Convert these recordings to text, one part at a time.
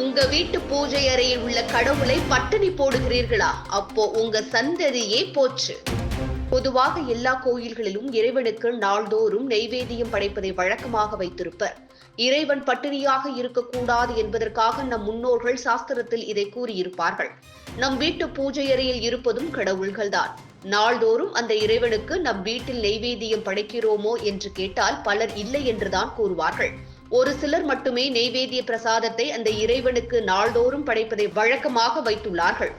உங்க வீட்டு பூஜை அறையில் உள்ள கடவுளை பட்டினி போடுகிறீர்களா? அப்போ உங்க சந்ததியே போச்சு பொதுவாக எல்லா கோயில்களிலும் இறைவனுக்கு நாள்தோறும் நெய்வேதியம் படைப்பதை வழக்கமாக வைத்திருப்பர். இறைவன் பட்டினியாக இருக்கக்கூடாது என்பதற்காக நம் முன்னோர்கள் சாஸ்திரத்தில் இதை கூறியிருப்பார்கள். நம் வீட்டு பூஜை அறையில் இருப்பதும் கடவுள்கள்தான். நாள்தோறும் அந்த இறைவனுக்கு நம் வீட்டில் நெய்வேதியம் படைக்கிறோமோ என்று கேட்டால் பலர் இல்லை என்றுதான் கூறுவார்கள். ஒரு சிலர் மட்டுமே நெய்வேத்திய பிரசாதத்தை அந்த இறைவனுக்கு நாள்தோறும் படைப்பதை வழக்கமாக வைத்துள்ளார்கள்.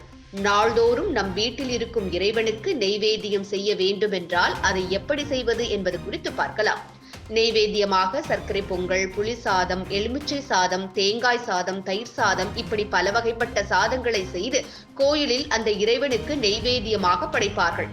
நாள்தோறும் நம் வீட்டில் இருக்கும் இறைவனுக்கு நெய்வேத்தியம் செய்ய வேண்டுமென்றால் அதை எப்படி செய்வது என்பது குறித்து பார்க்கலாம். நெய்வேத்தியமாக சர்க்கரை பொங்கல் புளி சாதம் எலுமிச்சை சாதம் தேங்காய் சாதம் தயிர் சாதம் இப்படி பல வகைப்பட்ட சாதங்களை செய்து கோயிலில் அந்த இறைவனுக்கு நெய்வேத்தியமாக படைப்பார்கள்.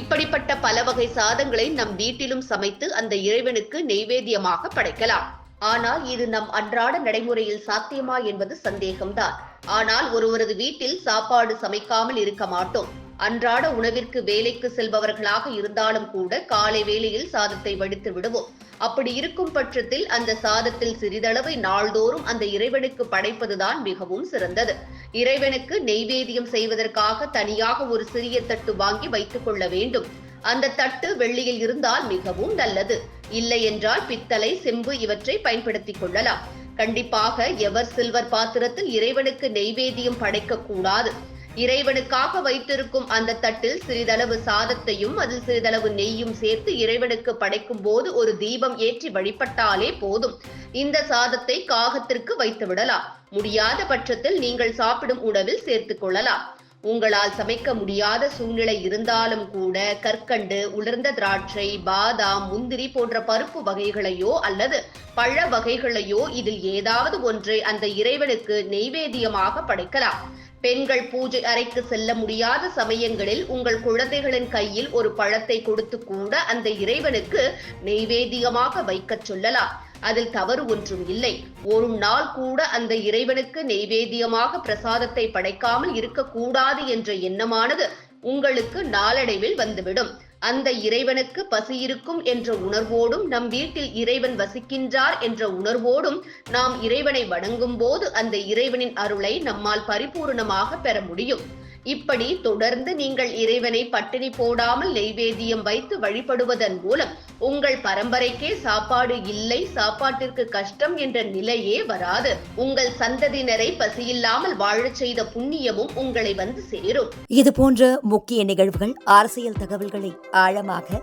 இப்படிப்பட்ட பல வகை சாதங்களை நம் வீட்டிலும் சமைத்து அந்த இறைவனுக்கு நெய்வேத்தியமாக படைக்கலாம். ஆனால் இது நம் அன்றாட நடைமுறையில் சாத்தியமா என்பது சந்தேகம்தான். ஆனால் ஒருவரது வீட்டில் சாப்பாடு சமைக்காமல் இருக்க மாட்டோம். அன்றாட உணவிற்கு வேலைக்கு செல்பவர்களாக இருந்தாலும் கூட காலை வேளையில் சாதத்தை வடித்து விடுவோம். அப்படி இருக்கும் பட்சத்தில் அந்த சாதத்தில் சிறிதளவை நாள்தோறும் அந்த இறைவனுக்கு படைப்பதுதான் மிகவும் சிறந்தது. இறைவனுக்கு நெய்வேதியம் செய்வதற்காக தனியாக ஒரு சிறிய தட்டு வாங்கி வைத்துக் கொள்ள வேண்டும். அந்த தட்டு வெள்ளியில் இருந்தால் மிகவும் நல்லது. இல்லை என்றால் பித்தளை செம்பு இவற்றை பயன்படுத்திக் கொள்ளலாம். கண்டிப்பாக எவர் சில்வர் பாத்திரத்தில் இறைவனுக்கு நெய்வேதியம் படைக்க கூடாது. இறைவனுக்காக வைத்திருக்கும் அந்த தட்டில் சிறிதளவு சாதத்தையும் அதில் சிறிதளவு நெய்யும் சேர்த்து இறைவனுக்கு படைக்கும் போது ஒரு தீபம் ஏற்றி வழிபட்டாலே போதும். இந்த சாதத்தை காகத்திற்கு வைத்து விடலாம் முடியாத பட்சத்தில் நீங்கள் சாப்பிடும் உணவில் சேர்த்துக் கொள்ளலாம். உங்களால் சமைக்க முடியாத சூழ்நிலை இருந்தாலும் கூட கற்கண்டு உலர்ந்த திராட்சை பாதாம் முந்திரி போன்ற பருப்பு வகைகளையோ அல்லது பழ வகைகளையோ இதில் ஏதாவது ஒன்றை அந்த இறைவனுக்கு நெய்வேத்தியமாக படைக்கலாம். பெண்கள் பூஜை அறைக்கு செல்ல முடியாத சமயங்களில் உங்கள் குழந்தைகளின் கையில் ஒரு பழத்தை கொடுத்து கூட அந்த இறைவனுக்கு நெய்வேத்தியமாக வைக்கச் சொல்லலாம். அதில் தவறு ஒன்றும் இல்லை. ஒரு நாள் கூட அந்த இறைவனுக்கு நெய்வேத்தியமாக பிரசாதத்தை படைக்காமல் இருக்கக்கூடாது என்ற எண்ணமானது உங்களுக்கு நாளடைவில் வந்துவிடும். அந்த இறைவனுக்கு பசி இருக்கும் என்ற உணர்வோடும் நம் வீட்டில் இறைவன் வசிக்கின்றார் என்ற உணர்வோடும் நாம் இறைவனை வணங்கும் போது அந்த இறைவனின் அருளை நம்மால் பரிபூர்ணமாக பெற முடியும். இப்படி தொடர்ந்து நீங்கள் இறைவனை பட்டினி போடாமல் நெய்வேதியம் வைத்து வழிபடுவதன் மூலம் உங்கள் பரம்பரைக்கே சாப்பாடு இல்லை சாப்பாட்டிற்கு கஷ்டம் என்ற நிலையே வராது. உங்கள் சந்ததியினரை பசியில்லாமல் வாழச் செய்த புண்ணியமும் உங்களை வந்து சேரும். இது போன்ற முக்கிய நிகழ்வுகள் அரசியல் தகவல்களை ஆழமாக